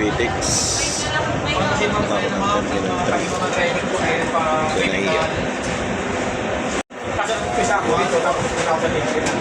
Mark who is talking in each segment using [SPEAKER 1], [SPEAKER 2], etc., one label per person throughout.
[SPEAKER 1] Pitex. Ako ng Terminal 3.
[SPEAKER 2] kami mga driver ko eh, pa...
[SPEAKER 1] So, nahiya.
[SPEAKER 2] Kasi ako dito, tapos ko natin. Siguro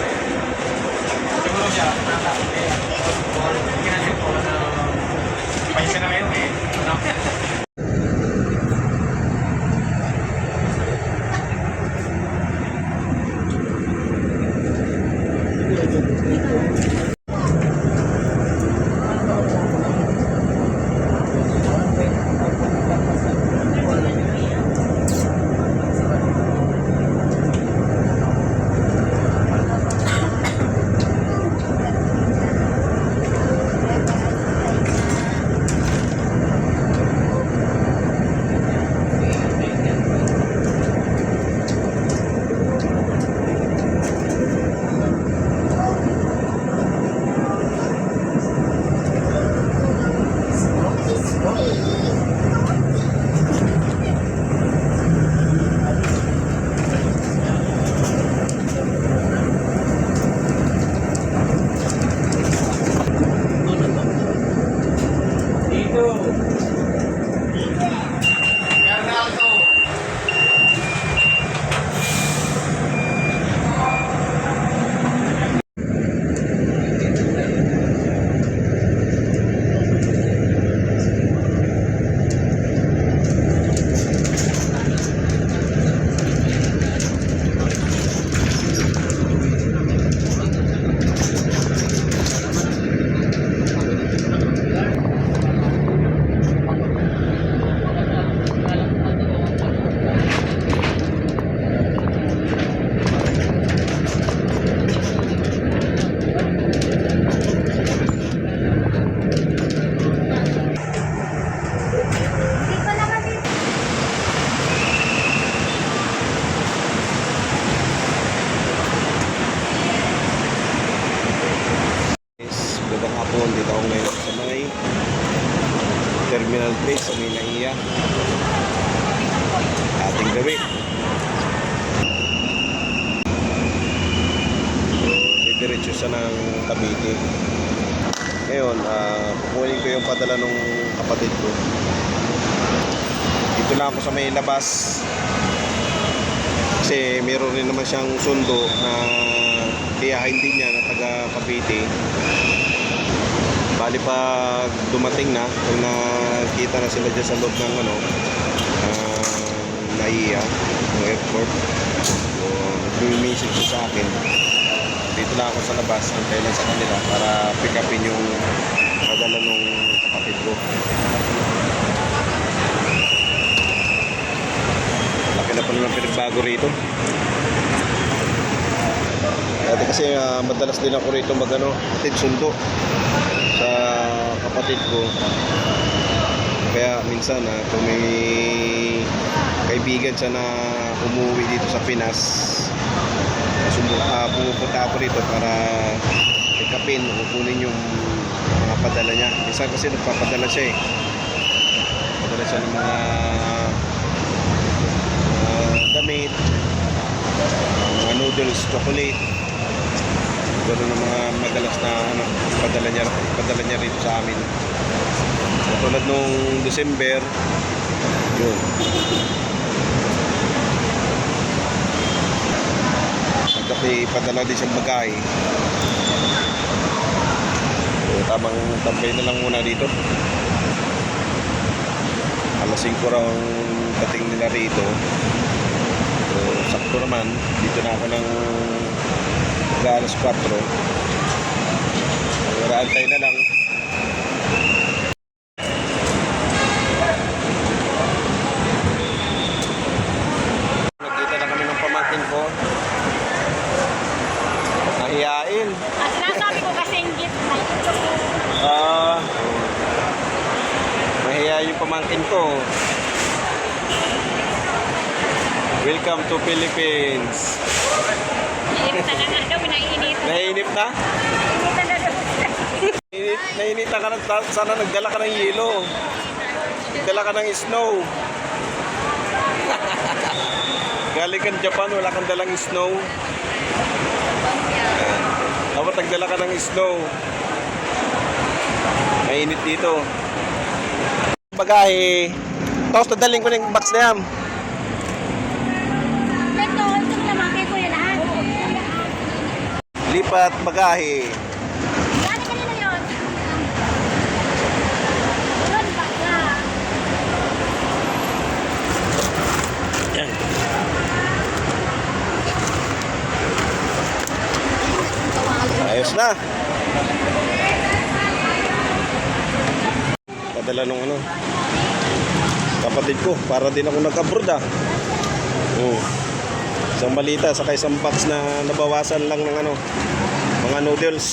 [SPEAKER 1] Terminal 3 sa may Naiya. Ating gabi. So, diretso siya ng Cavite. Ngayon, ah, kukunin ko yung padala ng kapatid ko. Dito lang ako sa may labas. Kasi meron rin naman siyang sundo na tiyahin din niya na taga Cavite. Bali pag dumating na, pag nakita na sila dyan sa loob ng ano, uh, naiya, ng airport. So, nag-message siya sa akin. Dito lang ako sa labas, antay lang sa kanila para pick upin yung padala nung kapatid ko. Laki na pala ng pinagbago rito. Dati kasi ah, madalas din ako rito mag ano, sundo kapatid ko. Kaya minsan ah, kung may kaibigan siya na umuwi dito sa Pinas, ah, pumupunta ako rito para pick upin o kunin yung mga padala niya. Minsan kasi nagpapadala siya eh. Padala siya ng mga ah, damit, mga noodles, chocolate. Pero ng mga madalas na ano, padala niya, padala niya rito sa amin. Tulad nung December, yun. Pagkapi padala din siyang bagay. So, tamang tambay na lang muna dito. Alas 5 raw ang dating nila rito. So, sakto naman. Dito na ako ng hanggang alas 4. Pero antay na lang. Nagkita na kami ng pamangkin ko. Nahiyain.
[SPEAKER 3] At sinasabi ko kasing gift na ito.
[SPEAKER 1] Ah, mahiya yung pamangkin ko. Welcome to Philippines.
[SPEAKER 3] Nainit na nga daw, naiinit.
[SPEAKER 1] Nainip na?
[SPEAKER 3] Nainit na daw.
[SPEAKER 1] Nainit, nainita ka na. Sana nagdala ka ng yelo. Nagdala ka ng snow. Galing kang Japan, wala kang dalang snow. Dapat nagdala ka ng snow. Mainit dito. bagahe. Tapos dadaling ko ng box na yan. Lipat bagahe.
[SPEAKER 3] Gano'n kanina yun? Yun, baka.
[SPEAKER 1] Yan. Ayos na. Padala nung ano. Kapatid ko, para din ako nag-abroad ah. Isang balita, saka isang box na nabawasan lang ng ano, mga noodles.